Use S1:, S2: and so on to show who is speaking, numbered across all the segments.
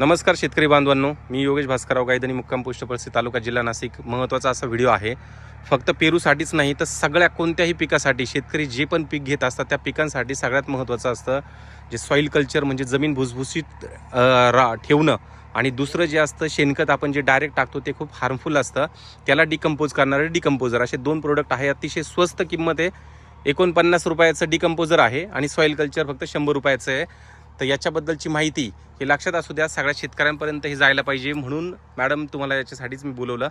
S1: नमस्कार शेतकरी बांधवांनो मी योगेश भास्करराव गायदनी मुक्काम पोस्ट तालुका जिल्हा नाशिक. महत्त्वाचा असा व्हिडिओ आहे फक्त पेरूसाठीच नाही तर सगळ्या कोणत्याही पिकासाठी शेतकरी जे पण पीक घेत असतात त्या पिकांसाठी सगळ्यात महत्त्वाचं असतं जे सॉईल कल्चर म्हणजे जमीन भुसभुशीत रा ठेवणं आणि दुसरं जे असतं शेणखत आपण जे डायरेक्ट टाकतो ते खूप हार्मफुल असतं. त्याला डिकम्पोज करणारे डिकम्पोजर असे दोन प्रोडक्ट आहे अतिशय स्वस्त किंमत आहे. एकोणपन्नास रुपयाचं डिकम्पोजर आहे आणि सॉईल कल्चर फक्त शंभर रुपयाचं आहे. तर याच्याबद्दलची माहिती हे लक्षात असू द्या सगळ्या शेतकऱ्यांपर्यंत हे जायला पाहिजे म्हणून मॅडम तुम्हाला याच्यासाठीच मी बोलवलं.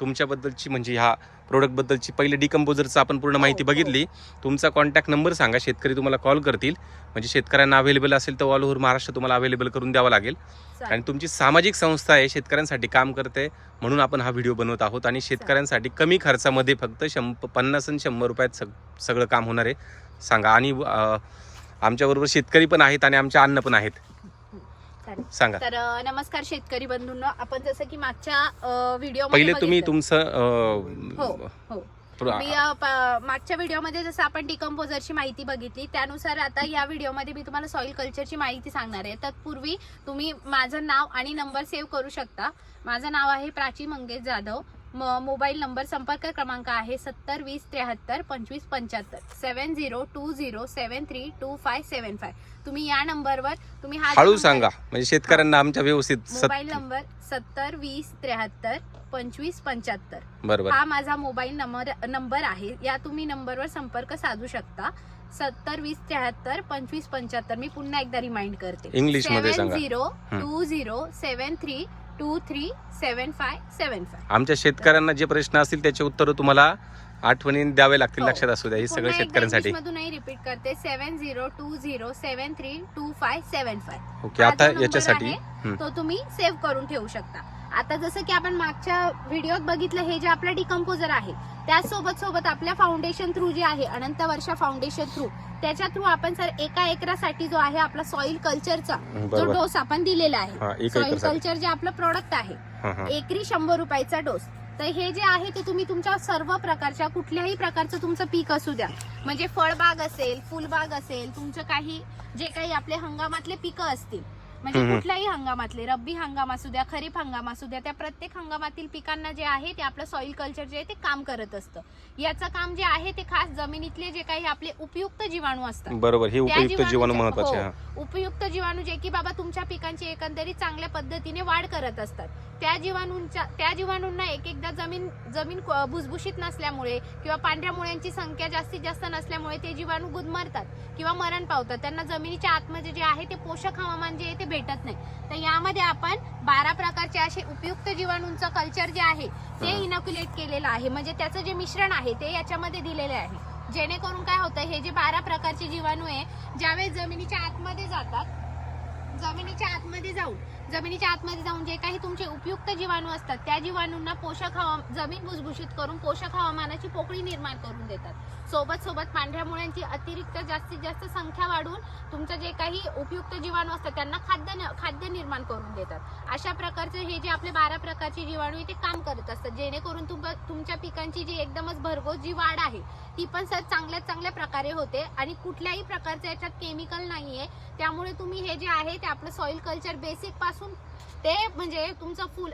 S1: तुमच्याबद्दलची म्हणजे ह्या प्रोडक्टबद्दलची पहिले डिकम्पोजरचं आपण पूर्ण माहिती
S2: हो, हो.
S1: बघितली. तुमचा कॉन्टॅक्ट नंबर सांगा शेतकरी तुम्हाला कॉल करतील. म्हणजे शेतकऱ्यांना अवेलेबल असेल तर ऑल ओव्हर महाराष्ट्र तुम्हाला अवेलेबल करून द्यावं लागेल. आणि तुमची सामाजिक संस्था आहे शेतकऱ्यांसाठी काम करते म्हणून आपण हा व्हिडिओ बनवत आहोत. आणि शेतकऱ्यांसाठी कमी खर्चामध्ये फक्त शंभ पन्नास आणि शंभर रुपयात सग सगळं काम होणार आहे. सांगा. आणि आमच्याबरोबर शेतकरी पण आहेत आणि आमचे अन्न पण आहेत. सांगा.
S2: तर नमस्कार शेतकरी बंधूंनो. आपण जसं की मागच्या व्हिडिओ
S1: पहिले तुम्ही तुमचं
S2: हो हो. मागच्या व्हिडिओमध्ये जसं आपण डिकम्पोजरची माहिती बघितली त्यानुसार आता या व्हिडिओमध्ये मी तुम्हाला सॉईल कल्चरची माहिती सांगणार आहे. तत्पूर्वी तुम्ही माझं नाव आणि नंबर सेव्ह करू शकता. माझं नाव आहे प्राची मंगेश जाधव. मोबाईल नंबर संपर्क क्रमांक आहे सत्तर वीस त्र्याहत्तर पंचवीस पंच्याहत्तर. Seven zero two zero seven three two five seven five. तुम्ही या नंबरवर तुम्ही हा
S1: हळू सांगा. म्हणजे शेतकऱ्यांना आमच्या व्यवस्थित
S2: मोबाईल नंबर सत्तर वीस त्र्याहत्तर पंचवीस पंच्याहत्तर.
S1: बरोबर.
S2: हा माझा मोबाईल नंबर नंबर आहे. या तुम्ही नंबरवर संपर्क साधू शकता. सत्तर वीस त्र्याहत्तर पंचवीस पंच्याहत्तर. मी पुन्हा एकदा रिमाइंड करते.
S1: इंग्लिशमध्ये सांगा.
S2: Zero two zero seven three two three seven five seven five
S1: आमच्या शेतकऱ्यांना जे प्रश्न असतील त्याचे उत्तर तुम्हाला आठवणीने द्यावे लागतील
S2: हो.
S1: लक्षात असू द्या हे सगळं शेतकऱ्यांसाठी
S2: मधूनही रिपीट करते seven zero two zero seven three two five seven five
S1: okay आता याच्यासाठी.
S2: तो तुम्ही सेव्ह करून ठेवू शकता आता जसं की आपण मागच्या व्हिडिओत बघितलं हे जे आपलं डिकम्पोजर आहे त्यासोबत सोबत आपल्या फाउंडेशन थ्रू जे आहे अनंत वर्षा फाउंडेशन थ्रू त्याच्या थ्रू आपण सर एका एकरासाठी जो आहे आपला सॉइल कल्चरचा जो डोस आपण दिलेला
S1: हा
S2: आहे सॉइल कल्चर जे आपलं प्रोडक्ट आहे एकरी शंभर रुपयाचा डोस तर हे जे आहे ते तुम्ही तुमच्या सर्व प्रकारच्या कुठल्याही प्रकारचं तुमचं पीक असू द्या. म्हणजे फळबाग असेल फुलबाग असेल तुमचं काही जे काही आपले हंगामातले पिकं असतील म्हणजे. कुठल्याही हंगामातले रब्बी हंगाम असू द्या खरीप हंगाम असू द्या त्या प्रत्येक हंगामातील पिकांना जे आहे ते आपलं सॉइल कल्चर जे आहे ते काम करत असतं याचं काम जे आहे ते खास जमिनीतले जे काही आपले उपयुक्त जीवाणू असतात
S1: बरोबर हे उपयुक्त जीवाणू महत्त्वाचे
S2: हो.
S1: हा
S2: उपयुक्त जीवाणू जे की बाबा तुमच्या पिकांची एकंदरीत चांगल्या पद्धतीने वाढ करत असतात त्या जीवाणूंच्या त्या जीवाणूंना एक एकदा जमीन जमीन भुसभुशीत नसल्यामुळे किंवा पांढऱ्या मुळ्यांची संख्या जास्तीत जास्त नसल्यामुळे ते जीवाणू गुदमरतात किंवा मरण पावतात त्यांना जमिनीच्या आतमध्ये जे आहे ते पोषक हवामान जे आहे ते भेटत नाही. तर यामध्ये आपण बारा प्रकारचे असे उपयुक्त जीवाणूंचं कल्चर जे आहे ते. इनॉक्युलेट केलेलं आहे. म्हणजे त्याचं जे मिश्रण आहे ते याच्यामध्ये दिलेले आहे. जेणेकरून काय होतं हे जे बारा प्रकारचे जीवाणू आहे ज्यावेळेस जमिनीच्या आतमध्ये जातात जमिनीच्या आतमध्ये जाऊन जमिनीच्या आतमध्ये जाऊन जे काही तुमचे उपयुक्त जीवाणू असतात त्या जीवाणूंना पोषक हवा जमीन भुसभुशीत करून पोषक हवामानाची पोकळी निर्माण करून देतात. सोबत सोबत पांढऱ्या मुळ्यांची अतिरिक्त जास्तीत जास्त संख्या वाढवून तुमचं जे काही उपयुक्त जीवाणू असतात त्यांना खाद्य न- खाद्य निर्माण करून देतात. अशा प्रकारचे हे जे आपले बारा प्रकारचे जीवाणू आहे ते काम करत असतात. जेणेकरून तुम तुमच्या पिकांची जी एकदमच भरघोस जी वाढ आहे ती पण सर चांगल्या चांगल्या प्रकारे होते. आणि कुठल्याही प्रकारचं याच्यात केमिकल नाहीये. त्यामुळे तुम्ही हे जे आहे ते आपलं सॉइल कल्चर बेसिकपासून ते म्हणजे तुमचं फुल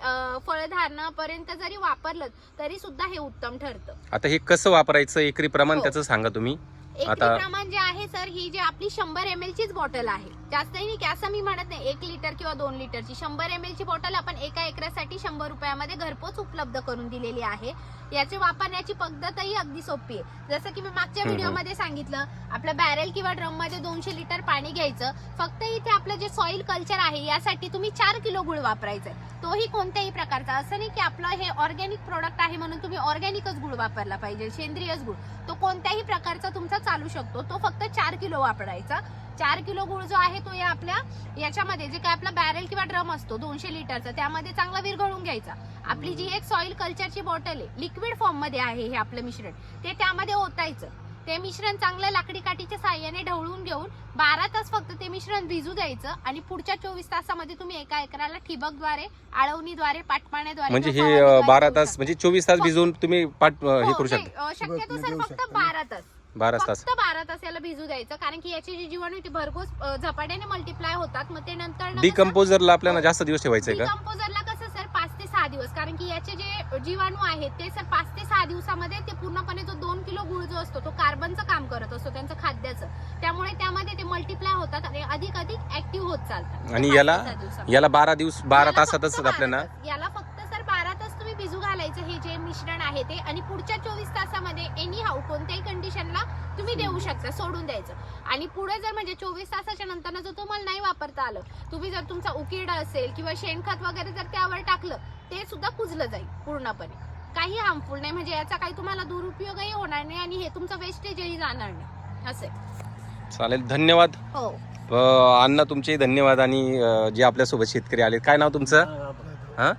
S2: फळधारणापर्यंत जरी वापरलं तरी सुद्धा हे उत्तम ठरतं.
S1: आता हे कसं वापरायचं एकरी प्रमाण
S2: हो.
S1: त्याचं सांगा तुम्ही.
S2: एकरी
S1: आता-
S2: प्रमाण जे आहे सर ही जी आपली शंभर एम एल चीच बॉटल आहे. जास्तही नाही की असं मी म्हणत नाही एक लिटर किंवा दोन लिटरची शंभर एम ची बॉटल आपण एका एकरासाठी शंभर रुपयामध्ये घरपोच उपलब्ध करून दिलेली आहे. याची वापरण्याची पद्धतही अगदी सोपी आहे. जसं की मी मागच्या
S1: हम्म.
S2: व्हिडिओमध्ये सांगितलं आपलं बॅरेल किंवा ड्रममध्ये दोनशे लिटर पाणी घ्यायचं. फक्त इथे आपलं जे सॉइल कल्चर आहे यासाठी तुम्ही चार किलो गुळ वापरायचा तोही कोणत्याही प्रकारचा. असं नाही की आपलं हे ऑर्गॅनिक प्रोडक्ट आहे म्हणून तुम्ही ऑर्गॅनिकच गुळ वापरला पाहिजे सेंद्रियच गुळ. तो कोणत्याही प्रकारचा तुमचा चालू शकतो. तो फक्त चार किलो वापरायचा. चार किलो गुळ जो आहे तो या आपल्या याच्यामध्ये जे काय आपला बॅरेल किंवा ड्रम असतो दोनशे लिटरचा त्यामध्ये चांगला विरघळून घ्यायचा. आपली जी एक सॉइल कल्चरची बॉटल आहे लिक्विड फॉर्ममध्ये आहे हे आपलं मिश्रण ते त्यामध्ये ओतायचं. ते मिश्रण चांगलं लाकडी काठीच्या साह्याने ढवळून घेऊन बारा तास फक्त ते मिश्रण भिजू द्यायचं आणि पुढच्या चोवीस तासामध्ये तुम्ही एका एकराला ठिबकद्वारे आळवणीद्वारे पाटपाण्याद्वारे
S1: म्हणजे हे बारा तास. म्हणजे चोवीस तास. भिजवून तुम्ही हे
S2: हो,
S1: करू शकता
S2: शक्यतो सर फक्त. बारा तास
S1: बारा तास
S2: फक्त बारा तास याला भिजू द्यायचं कारण की याची जी जीवाणू ती भरघोस झपाट्याने मल्टिप्लाय होतात मग ते नंतर
S1: डिकम्पोजरला आपल्याला जास्त दिवस ठेवायचंय का
S2: जीवाणू आहेत ते सर पाच ते सहा दिवसामध्ये ते पूर्णपणे जो दोन किलो गुळ जो असतो तो कार्बनचं काम करत असतो त्यांचं खाद्याचं. त्यामुळे त्यामध्ये ते मल्टिप्लाय होतात आणि अधिक अधिक ऍक्टिव्ह होत चालतात.
S1: आणि याला-. याला बारा दिवस बारा तासातच आपल्याला
S2: तास. याला फक्त सर बारा तास तुम्ही भिजू घालायचं हे जे मिश्रण आहे ते आणि पुढच्या चोवीस तासामध्ये एनी हाऊ कोणत्याही कंडिशनला तुम्ही देऊ शकता सोडून द्यायचं. आणि पुढे जर म्हणजे चोवीस तासाच्या नंतर जर तुम्हाला नाही वापरता आलं तुम्ही जर तुमचा उकिरडा असेल किंवा शेणखत वगैरे जर त्यावर टाकलं ते सुद्धा कुजलं जाईल पूर्णपणे. काही हार्मफुल नाही म्हणजे याचा काही तुम्हाला दुरुपयोगही होणार नाही आणि हे तुमचं वेस्टेजही जाणार नाही. असे
S1: चालेल धन्यवाद.
S2: हो.
S1: अण्णा तुमचे धन्यवाद आणि जे आपल्यासोबत शेतकरी आले काय नाव तुमचं? हा?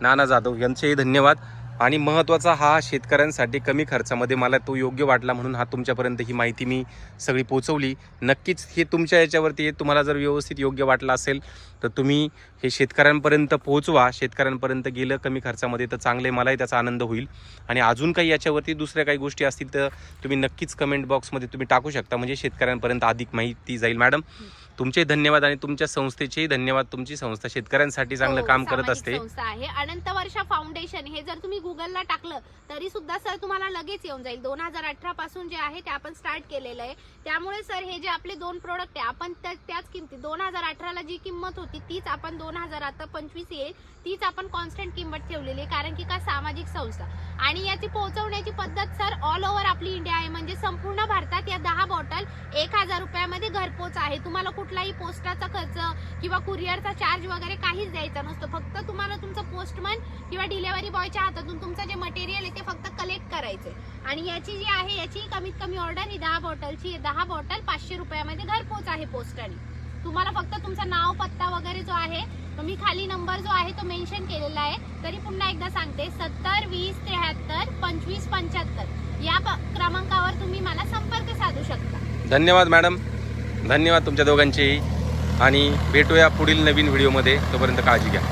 S3: नाना
S1: जाधव. यांचेही धन्यवाद. आणि महत्त्वाचा हा शेतकऱ्यांसाठी कमी खर्चामध्ये मला तो योग्य वाटला म्हणून हा तुमच्यापर्यंत ही माहिती मी सगळी पोचवली. नक्कीच हे तुमच्या याच्यावरती तुम्हाला जर व्यवस्थित योग्य वाटलं असेल तर तुम्ही हे शेतकऱ्यांपर्यंत पोहोचवा शेतकऱ्यांपर्यंत गेलं कमी खर्चामध्ये तर चांगले मलाही त्याचा आनंद होईल. आणि अजून काही याच्यावरती दुसऱ्या काही गोष्टी असतील तर तुम्ही नक्कीच कमेंट बॉक्समध्ये तुम्ही टाकू शकता. म्हणजे शेतकऱ्यांपर्यंत अधिक माहिती जाईल. मॅडम तुमचे धन्यवाद आणि तुमच्या संस्थेचेही धन्यवाद. तुमची संस्था शेतकऱ्यांसाठी चांगलं
S2: हो,
S1: काम करत
S2: सामाजिक
S1: असते.
S2: संस्था आहे. अनंत वर्षा फाउंडेशन हे जर तुम्ही गुगलला टाकलं तरी सुद्धा सर तुम्हाला लगेच येऊन जाईल. दोन हजार अठरा पासून जे आहे ते आपण स्टार्ट केलेलं आहे. त्यामुळे सर हे जे आपले दोन प्रोडक्ट आहे आपण त्या- त्याच किमती दोन हजार अठराला जी किंमत होती तीच आपण दोन हजार आता पंचवीस येईल. तीच आपण कॉन्स्टंट किंमत ठेवलेली आहे. कारण की का सामाजिक संस्था? आणि याची पोहोचवण्याची पद्धत सर ऑल ओव्हर आपली इंडिया आहे. म्हणजे संपूर्ण भारतात या दहा बॉटल एक हजार रुपयामध्ये घरपोच आहे. तुम्हाला कुठलाही पोस्टाचा खर्च किंवा कुरिअरचा चार्ज वगैरे काहीच द्यायचा नसतो. फक्त तुम्हाला तुमचं पोस्टमन किंवा डिलेव्हरी बॉयच्या हातातून तुमचं जे मटेरियल आहे ते फक्त कलेक्ट करायचे आणि याची जी आहे याची कमीत कमी ऑर्डर ही दहा बॉटलची दहा बॉटल पाचशे रुपयामध्ये घरपोच आहे पोस्टाने तुम्हाला फक्त तुमचं नाव पत्ता वगैरे जो आहे तो मी खाली नंबर जो आहे तो मेन्शन केलेला आहे. तरी पुन्हा एकदा सांगते सत्तर वीस त्र्याहत्तर पंचवीस पंच्याहत्तर. या प- क्रमांकावर तुम्ही मला संपर्क साधू शकता.
S1: धन्यवाद मॅडम धन्यवाद तुमच्या दोघांचेही. आणि भेटूया पुढील नवीन व्हिडिओमध्ये तोपर्यंत काळजी घ्या.